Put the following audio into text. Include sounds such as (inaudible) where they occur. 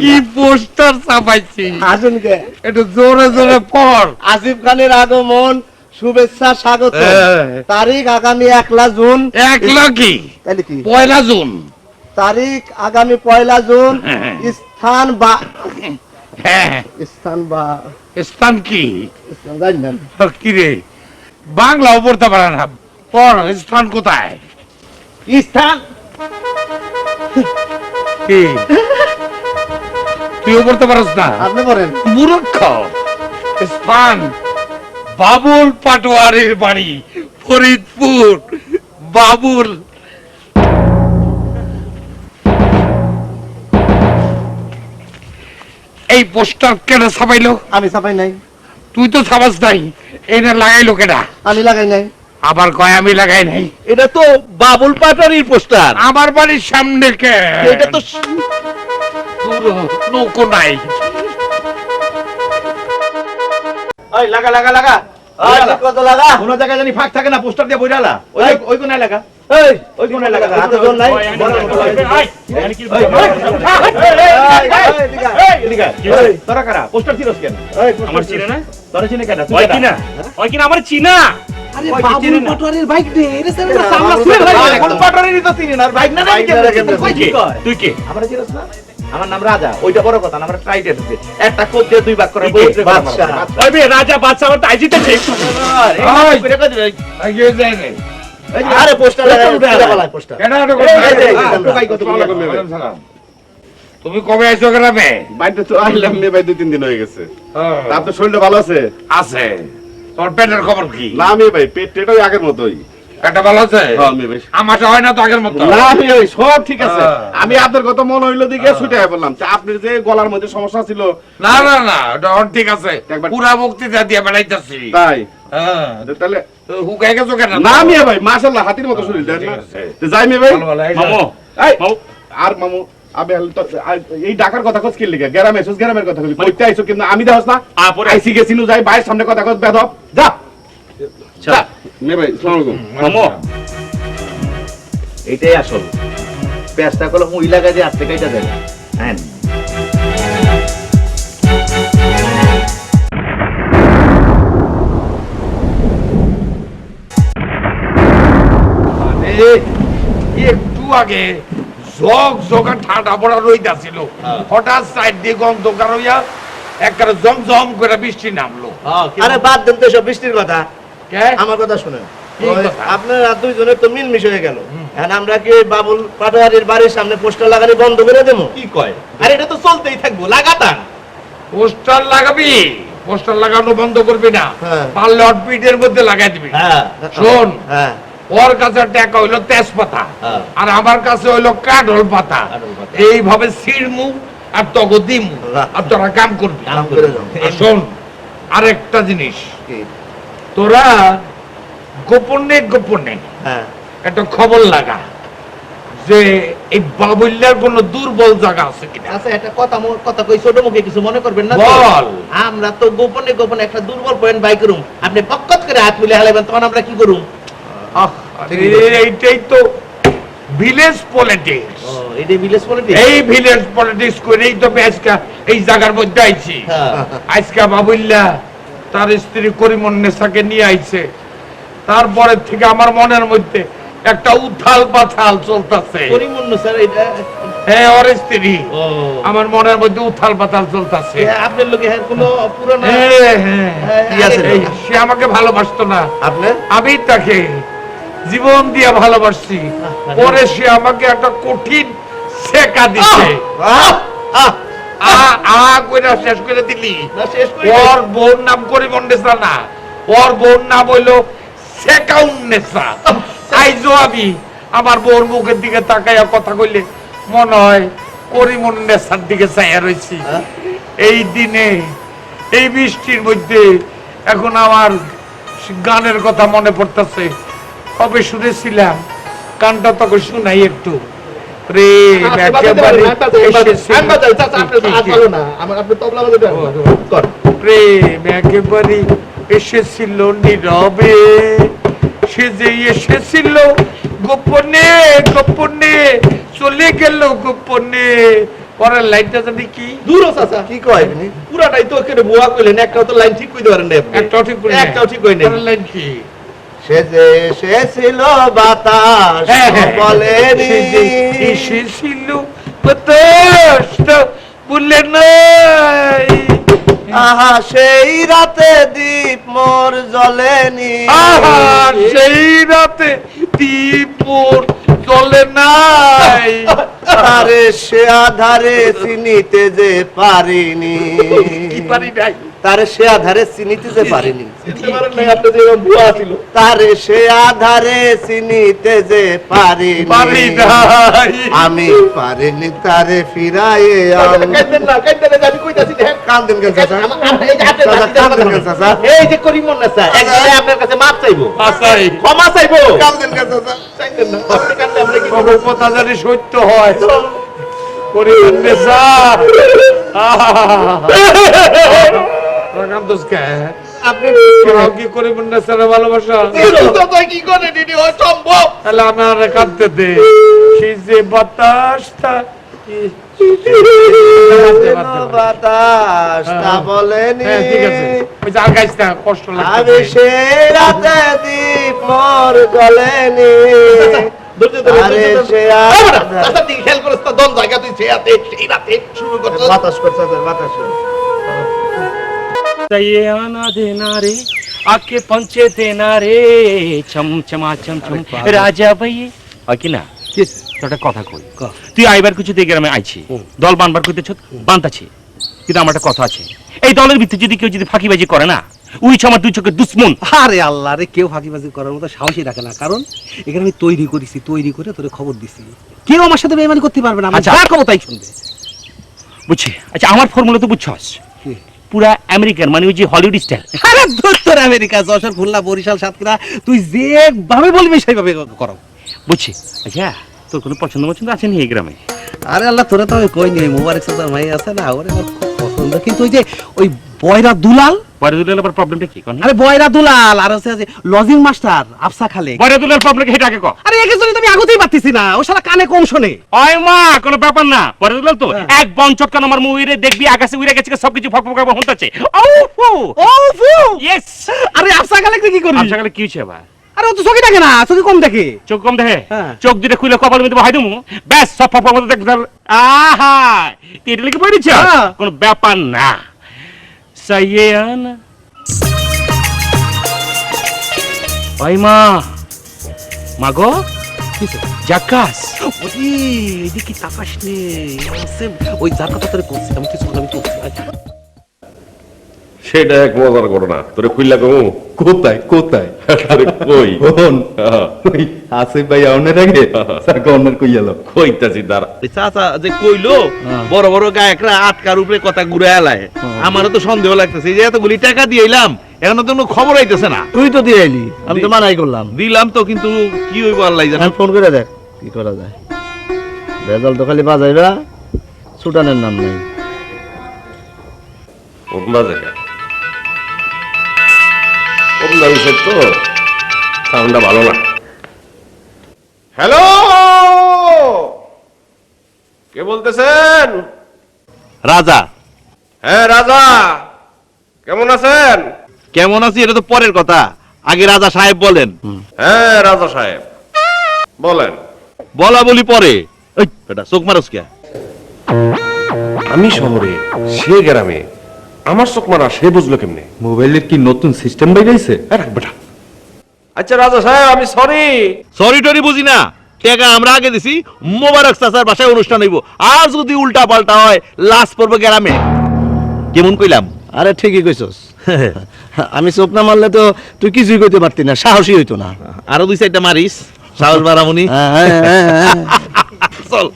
কি পোস্টার ছাপাইছি আসুন কে একটু জোরে জোরে পড়। আসিফ খানের আগমন শুভেচ্ছা স্বাগত। হ্যাঁ। তারিখ আগামী একলা জুন। এক লাখি তাহলে কি? পয়লা জুন। তারিখ আগামী পয়লা জুন। হ্যাঁ। স্থান বা হ্যাঁ স্থান বা স্থান কি? কি রে? বাংলাও পড়তে পারে না। পড় স্থান কোথায়? স্থান কি? তুইও পড়তে পারস না। আপনি বলেন। মূর্খ। স্থান বাবুল পাটোয়ারির বাড়ি ফরিদপুর। বাবুল। এই পোস্টার কেন ছাপাইলো? আমি ছাপাই নাই। তুই তো ছাপাস নাই। এটা লাগাইলো কেনা আমি লাগাই নাই। আবার কয় আমি লাগাই নাই? এটা তো বাবুল পাটারির পোস্টার। আমার বাড়ির সামনে কে? এটা তো দূর নৌকো নাই ওই লাগা লাগা লাগা কত লাগা কোন জায়গায় জানি ফাঁক থাকে না পোস্টার দিয়ে বইরালা ওই ওই কোনায় লাগা এই ওই কোনায় লাগা হাতে জোর নাই তোরা কারা পোস্টার ছিলস কেন আমার চিনে না তোরা চিনে কেন ওই কিনা ওই কিনা আমার চিনা আরে ওই বাবুল চিনি না। পাটোয়ারির বাইক দে এটা স্যার এটা সামলা শুয়ে ভাই বাবুল তো চিনি না, বাইক না বাইক না রে, কেমনে কই তুই কে কয়? তুই কে আমার চিনস না আমার নাম রাজা ওইটা বড় কথা আমার ট্রাইডেন্ট আছে একটা কোপ দিয়ে দুই ভাগ করে বাদশা। ওই বে রাজা বাদশা আমার তাই জিতেছে। আরে পোস্টার লাগাই হ্যাঁ। তুমি কবে আইছো গ্রামে বাড়িতে তো আইলাম ভাই দুই তিন দিন হয়ে গেছে তা আপনার শরীরটা ভালো আছে আছে তোর পেটের খবর কি না মেয়ে ভাই পেট টেট ওই আগের মতোই পেটটা ভালো আছে? হ্যাঁ মেয়ে ভাই আমারটা না তো আগের মতো। না মেয়ে ভাই সব ঠিক আছে। আমি আপনার কথা মনে হইল দিকে ছুটে বললাম। যে যে গলার মধ্যে সমস্যা ছিল না না না ওটা ঠিক আছে। পুরা বক্তৃতা দিয়ে বেড়াইতেছি তাই? হ্যাঁ। তাহলে হুকাই গেছো কেন? না মেয়ে ভাই মাশাল্লাহ হাতির মতো শরীর যাই মেয়ে ভাই। মামু। এই আর মামু আবে হাল তো আ- এই ডাকার কথা কস কি লিখে গ্রামে এসোস গ্রামের কথা কইলি কইতে আইছো কিন্তু আমি দেখাস না। আইসি গেছিনু যাই বাইরের সামনে কথা কস বেদব যা। যা। ভাই এটাই আসল। পেঁচটা করলে মুই লাগা দিয়ে আস্তে কাইটা দেয় হ্যাঁ। মানে একটু আগে জগ জগা ঠাডা পড়া রইতাছিল। হঠাৎ সাইড দিয়ে গন্ধ হইয়া একবারে জমজম করে বৃষ্টি নামলো। আরে বাদ দেন তো সব বৃষ্টির কথা। আমার কথা শুনেন। কথা? আপনারা দুইজনের তো মিলমিশ হয়ে গেল। এখন আমরা কি বাবুল পাটোয়ারির বাড়ির সামনে পোস্টার লাগানি বন্ধ করে দেবো? কি কয়? আরে এটা তো চলতেই থাকব লাগাতার। পোস্টার লাগাবি? পোস্টার লাগানো বন্ধ করবি না। হ্যাঁ। পারলে অটপিটের মধ্যে লাগাই দিবি। হ্যাঁ। শোন হ্যাঁ। ওর কাছে টাকা হইল তেজপাতা। আর আমার কাছে হইল কাঠল পাতা। এইভাবে ছিড়মু আর তগো দিমু। আর তোরা কাম করবি। শোন আরেকটা জিনিস? তোরা গোপনে গোপনে হ্যাঁ। একটা খবর লাগা যে এই বাবুল্যার কোন দুর্বল জায়গা আছে কিনা। আচ্ছা একটা কথা কথা কই ছোট মুখে কিছু মনে করবেন না বল। আমরা তো গোপনে গোপনে একটা দুর্বল পয়েন্ট বাই করুম। আপনি পক্কত করে হাত মিলে হালাবেন তখন আমরা কি করুম? এইটাই তো ভিলেজ পলিটিক্স এটা ভিলেজ পলিটিক্স এই ভিলেজ পলিটিক্স করেই তো আজকে এই জায়গার মধ্যে আইছি। হ্যাঁ। আজকে বাবুল্লা তার স্ত্রী করিমন্নেসাকে নিয়ে আইছে। তারপরে থেকে আমার মনের মধ্যে একটা উথাল পাথাল চলতেছে। হ্যাঁ ওর স্ত্রী। আমার মনের মধ্যে উথাল পাতাল চলতেছে। আপনার লোকে হ্যাঁ কোনো পুরানো হ্যাঁ, হ্যাঁ। সে আমাকে ভালোবাসতো না। আমি তাকে জীবন দিয়ে ভালোবাসছি। পরে সে আমাকে একটা কঠিন শেখা দিছে। আহ, আহ, আ আ কইরা শেষ করে দিলি। ওর বোন নাম করিমন্ডেসা না। ওর বোন নাম হইল আইজো আমি আমার বোর মুখের দিকে তাকাইয়া কথা কইলে মনে হয় করিমন করিমন্ডেসার দিকে চাইয়া রয়েছি হ্যাঁ? এই দিনে এই বৃষ্টির মধ্যে এখন আমার গানের কথা মনে পড়তেছে। কবে শুনেছিলাম? গানটা তোকে শুনাই একটু। প্রেম একেবারে এসেছে। কর। প্রেম একেবারে এসেছিল নীরবে। সে যে এসেছিল গোপনে গোপনে চলে গেল গোপনে। পরের লাইনটা জানি কি? দূর চাচা। কি কয়? পুরাটাই তো এখানে বুয়া কইলেন একটাও তো লাইন ঠিক কইতে পারেন না। একটাও ঠিক করে একটাও ঠিক কই নাই। লাইন কি? সে যে এসেছিল বাতাস হ্যাঁ, হ্যাঁ। বলেনি সে যে এসেছিল বাতাসটা বললে নাই। আহা সেই রাতে দীপ মোর জ্বলেনি আহা সেই রাতে দীপুর চলে নাই। আরে সে আধারে চিনিতে যে পারিনি। কি পারি নাই? তারে সে আধারে চিনিতে যে পারিনি। তারে সে আধারে চিনিতে যে পারিনি। পারি আমি পারিনি তারে ফিরাইয়ে সত্য হয়। করে (laughs) আপনি কি করে নেশারে ভালোবাসা? কি করে? দিদি ও সম্ভব। তাহলে আমার কাঁদতে দে। সেই যে বাতাসটা বাতাস তা বলেনি। হ্যাঁ ঠিক আছে। ওই যে আর গাইছ না কষ্ট আমি সে রাতে দীপ মোর জ্বলেনি। আরে সে আধারে- খেয়াল করিস তো জায়গা তুই সেই রাতে সেই রাতে শুরু করছিস। বাতাস করছে বাতাস করছে। ये आना देना रे आके पंचे देना रे চম চমা চম চম রাজা ভাইয়ে হয় কি না তোর একটা কথা কই তুই আইবার কিছু দিয়ে গ্রামে আইছি দল বানবার করতেছ বানতাছি কিন্তু আমার একটা কথা আছে এই দলের ভিতরে যদি কেউ যদি ফাঁকিবাজি করে না উই আমার দুই চোখের দুশ্মন আরে আল্লাহ রে কেউ ফাঁকিবাজি করার মতো সাহসই রাখে না কারণ এখানে আমি তৈরি করেছি তৈরি করে তোরে খবর দিছি কেউ আমার সাথে বেমানি করতে পারবে না আমি আচ্ছা। যা খবর তাই শুনবে বুঝছি আচ্ছা আমার ফর্মুলা তো বুঝছস কি? পুরা আমেরিকান মানে ওই যে হলিউড স্টাইল। আরে দূর আমেরিকা যশোর খুলনা বরিশাল সাতক্ষীরা তুই যে ভাবে বলবি সেইভাবে করো। বুঝছি। আচ্ছা তোর কোনো পছন্দ পছন্দ আছে নি এই গ্রামে? আরে আল্লাহ তোরা তো কই নি মোবারক সাদার ভাই আছে না ওরে পছন্দ। কিন্তু ওই যে ওই বয়রা দুলাল? বয়রা দুলাল আবার প্রবলেমটা কি? কন আরে বয়রা দুলাল আর আছে লজিং মাস্টার আফসা খালে বয়রা দুলাল প্রবলেম কি আগে কো আরে একে জন্য তুমি আগতেই পারতেছি না ও শালা কানে কম শোনে। ওই মা কোনো ব্যাপার না। বয়রা দুলাল তো এক বন চটকান আমার মুহিরে দেখবি আকাশে উড়ে গেছে সবকিছু ফক ফক হতাছে ও ফু ও ফু। ইয়েস আরে আফসা খালে কি করবি আচ্ছা গেলে কি হচ্ছে আবার আরে ও তো চোখে দেখে না চোখে কম দেখে। চোখ কম দেখে? হ্যাঁ। চোখ দুটো খুলে কপাল মধ্যে বহাই দেবো ব্যাস সব এটা লিখে বই হ্যাঁ। কোনো ব্যাপার না। সাইয়ে আনা ওই মা। মাগো? জাকাস। ওই এদিকে তাকাস নে। ওই যার কথা তোরে বলছি আমি কিছু সেটা এক মজার ঘটনা। তোরে খুললা কমু? কোথায় কোথায়? কই? কোন? হ্যাঁ, আসিফ ভাই অনের আগে? স্যার কই কইতাছি এই চাচা যে কইলো বড় বড় গায়করা আটকার উপরে কথা ঘুরে এলায়। আমারও তো সন্দেহ লাগতেছে যে এতগুলি টাকা দিয়ে এলাম এখনও তো কোনো খবর আইতেছে না। তুই তো দিয়ে আইলি আমি তো মানাই করলাম। দিলাম তো কিন্তু কি হইব আল্লাহ জানে। ফোন করে দেখ কি করা যায়। রেজাল্ট তো খালি বাজাইবা সুটানের নাম নাই। জায়গা বিষয় তো সাউন্ডটা ভালো না। হ্যালো কে বলতেছেন? রাজা। হ্যাঁ রাজা। কেমন আছেন? কেমন আছি এটা তো পরের কথা। আগে রাজা সাহেব বলেন। হ্যাঁ রাজা সাহেব। বলেন। বলা বলি পরে। এই বেটা চোখ মারস কে? আমি শহরে সে গ্রামে আমার চোখ মারা সে বুঝলো কেমনে? মোবাইলের কি নতুন সিস্টেম বাইরাইছে রাখ বেটা। আচ্ছা রাজা সাহেব আমি সরি সরি টরি বুঝি না। টাকা আমরা আগে দিছি মোবারক চাচার বাসায় অনুষ্ঠান হইব। আর যদি উল্টা পাল্টা হয় লাশ পড়বে গ্রামে। কেমন কইলাম? আরে ঠিকই কইছস। আমি চোখ না মারলে তো তুই কিছুই কইতে পারতি না সাহসী হইতো না। আরও দুই চারটা মারিস সাহস বারামুনি হ্যাঁ, হ্যাঁ, হ্যাঁ, হ্যাঁ। চল।